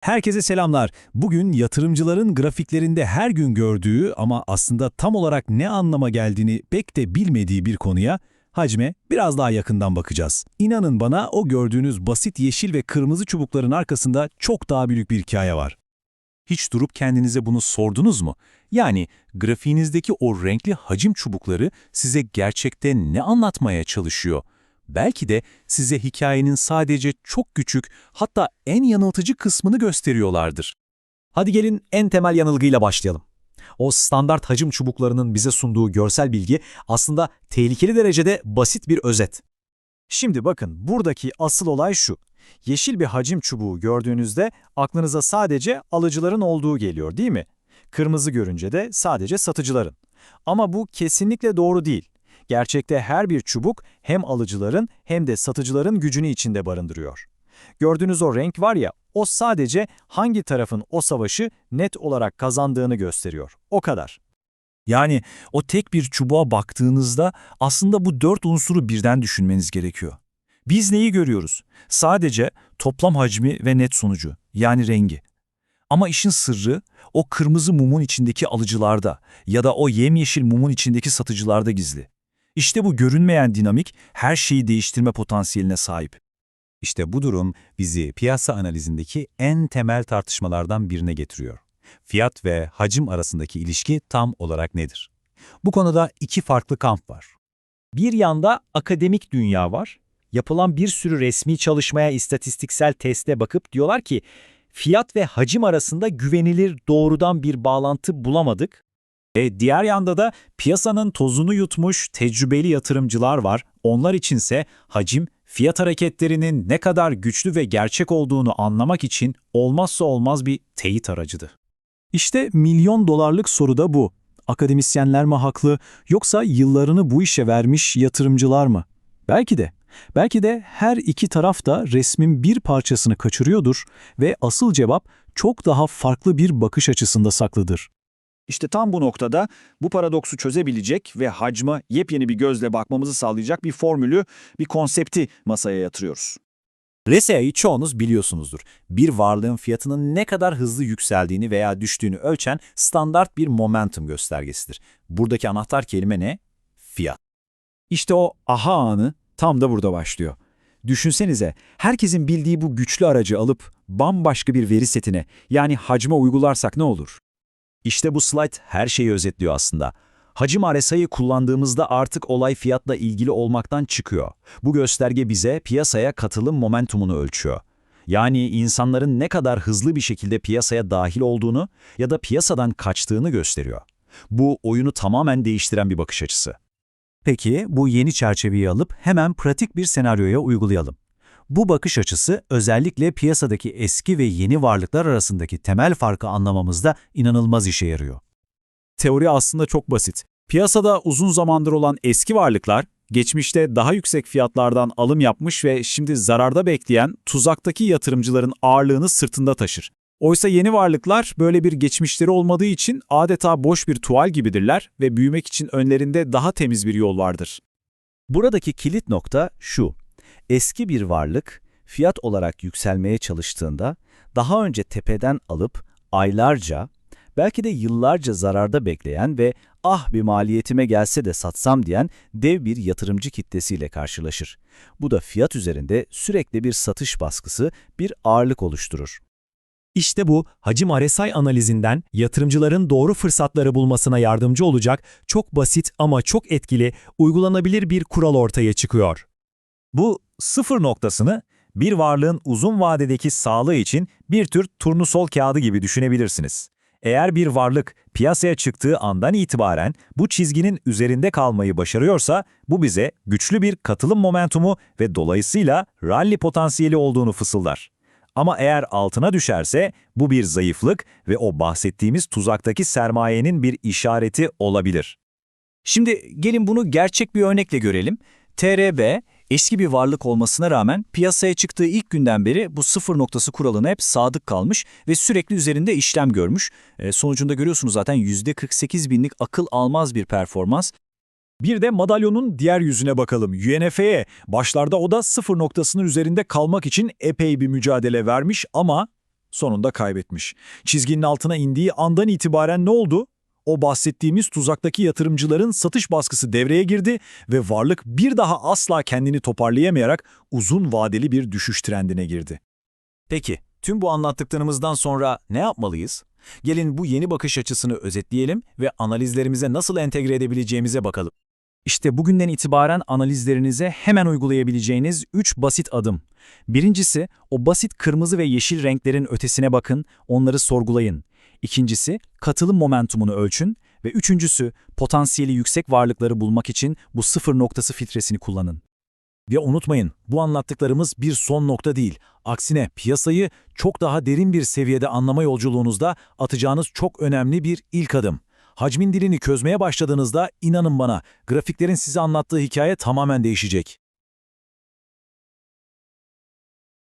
Herkese selamlar. Bugün yatırımcıların grafiklerinde her gün gördüğü ama aslında tam olarak ne anlama geldiğini pek de bilmediği bir konuya, hacme biraz daha yakından bakacağız. İnanın bana o gördüğünüz basit yeşil ve kırmızı çubukların arkasında çok daha büyük bir hikaye var. Hiç durup kendinize bunu sordunuz mu? Yani grafiğinizdeki o renkli hacim çubukları size gerçekte ne anlatmaya çalışıyor? Belki de size hikayenin sadece çok küçük, hatta en yanıltıcı kısmını gösteriyorlardır. Hadi gelin en temel yanılgıyla başlayalım. O standart hacim çubuklarının bize sunduğu görsel bilgi aslında tehlikeli derecede basit bir özet. Şimdi bakın buradaki asıl olay şu. Yeşil bir hacim çubuğu gördüğünüzde aklınıza sadece alıcıların olduğu geliyor değil mi? Kırmızı görünce de sadece satıcıların. Ama bu kesinlikle doğru değil. Gerçekte her bir çubuk hem alıcıların hem de satıcıların gücünü içinde barındırıyor. Gördüğünüz o renk var ya, o sadece hangi tarafın o savaşı net olarak kazandığını gösteriyor. O kadar. Yani o tek bir çubuğa baktığınızda aslında bu dört unsuru birden düşünmeniz gerekiyor. Biz neyi görüyoruz? Sadece toplam hacmi ve net sonucu, yani rengi. Ama işin sırrı o kırmızı mumun içindeki alıcılarda ya da o yemyeşil mumun içindeki satıcılarda gizli. İşte bu görünmeyen dinamik her şeyi değiştirme potansiyeline sahip. İşte bu durum bizi piyasa analizindeki en temel tartışmalardan birine getiriyor. Fiyat ve hacim arasındaki ilişki tam olarak nedir? Bu konuda iki farklı kamp var. Bir yanda akademik dünya var. Yapılan bir sürü resmi çalışmaya, istatistiksel teste bakıp diyorlar ki fiyat ve hacim arasında güvenilir doğrudan bir bağlantı bulamadık. E, diğer yanda da piyasanın tozunu yutmuş tecrübeli yatırımcılar var. Onlar içinse hacim, fiyat hareketlerinin ne kadar güçlü ve gerçek olduğunu anlamak için olmazsa olmaz bir teyit aracıdır. İşte milyon dolarlık soru da bu. Akademisyenler mi haklı yoksa yıllarını bu işe vermiş yatırımcılar mı? Belki de. Belki de her iki taraf da resmin bir parçasını kaçırıyordur ve asıl cevap çok daha farklı bir bakış açısında saklıdır. İşte tam bu noktada bu paradoksu çözebilecek ve hacma yepyeni bir gözle bakmamızı sağlayacak bir formülü, bir konsepti masaya yatırıyoruz. RSI'yi çoğunuz biliyorsunuzdur. Bir varlığın fiyatının ne kadar hızlı yükseldiğini veya düştüğünü ölçen standart bir momentum göstergesidir. Buradaki anahtar kelime ne? Fiyat. İşte o aha anı tam da burada başlıyor. Düşünsenize, herkesin bildiği bu güçlü aracı alıp bambaşka bir veri setine yani hacme uygularsak ne olur? İşte bu slide her şeyi özetliyor aslında. Hacim RSI'yi kullandığımızda artık olay fiyatla ilgili olmaktan çıkıyor. Bu gösterge bize piyasaya katılım momentumunu ölçüyor. Yani insanların ne kadar hızlı bir şekilde piyasaya dahil olduğunu ya da piyasadan kaçtığını gösteriyor. Bu oyunu tamamen değiştiren bir bakış açısı. Peki bu yeni çerçeveyi alıp hemen pratik bir senaryoya uygulayalım. Bu bakış açısı özellikle piyasadaki eski ve yeni varlıklar arasındaki temel farkı anlamamızda inanılmaz işe yarıyor. Teori aslında çok basit. Piyasada uzun zamandır olan eski varlıklar, geçmişte daha yüksek fiyatlardan alım yapmış ve şimdi zararda bekleyen tuzaktaki yatırımcıların ağırlığını sırtında taşır. Oysa yeni varlıklar böyle bir geçmişleri olmadığı için adeta boş bir tuval gibidirler ve büyümek için önlerinde daha temiz bir yol vardır. Buradaki kilit nokta şu. Eski bir varlık fiyat olarak yükselmeye çalıştığında daha önce tepeden alıp aylarca belki de yıllarca zararda bekleyen ve ah bir maliyetime gelse de satsam diyen dev bir yatırımcı kitlesiyle karşılaşır. Bu da fiyat üzerinde sürekli bir satış baskısı, bir ağırlık oluşturur. İşte bu, hacim RSI analizinden yatırımcıların doğru fırsatları bulmasına yardımcı olacak çok basit ama çok etkili, uygulanabilir bir kural ortaya çıkıyor. Bu sıfır noktasını bir varlığın uzun vadedeki sağlığı için bir tür turnusol kağıdı gibi düşünebilirsiniz. Eğer bir varlık piyasaya çıktığı andan itibaren bu çizginin üzerinde kalmayı başarıyorsa bu bize güçlü bir katılım momentumu ve dolayısıyla rally potansiyeli olduğunu fısıldar. Ama eğer altına düşerse bu bir zayıflık ve o bahsettiğimiz tuzaktaki sermayenin bir işareti olabilir. Şimdi gelin bunu gerçek bir örnekle görelim. TRB eski bir varlık olmasına rağmen piyasaya çıktığı ilk günden beri bu sıfır noktası kuralına hep sadık kalmış ve sürekli üzerinde işlem görmüş. E, sonucunda görüyorsunuz zaten %48 binlik akıl almaz bir performans. Bir de madalyonun diğer yüzüne bakalım. UNF'ye başlarda o da sıfır noktasının üzerinde kalmak için epey bir mücadele vermiş ama sonunda kaybetmiş. Çizginin altına indiği andan itibaren ne oldu? O bahsettiğimiz tuzaktaki yatırımcıların satış baskısı devreye girdi ve varlık bir daha asla kendini toparlayamayarak uzun vadeli bir düşüş trendine girdi. Peki, tüm bu anlattıklarımızdan sonra ne yapmalıyız? Gelin bu yeni bakış açısını özetleyelim ve analizlerimize nasıl entegre edebileceğimize bakalım. İşte bugünden itibaren analizlerinize hemen uygulayabileceğiniz 3 basit adım. Birincisi, o basit kırmızı ve yeşil renklerin ötesine bakın, onları sorgulayın. İkincisi, katılım momentumunu ölçün. Ve üçüncüsü, potansiyeli yüksek varlıkları bulmak için bu sıfır noktası filtresini kullanın. Ve unutmayın, bu anlattıklarımız bir son nokta değil. Aksine piyasayı çok daha derin bir seviyede anlama yolculuğunuzda atacağınız çok önemli bir ilk adım. Hacmin dilini çözmeye başladığınızda inanın bana, grafiklerin size anlattığı hikaye tamamen değişecek.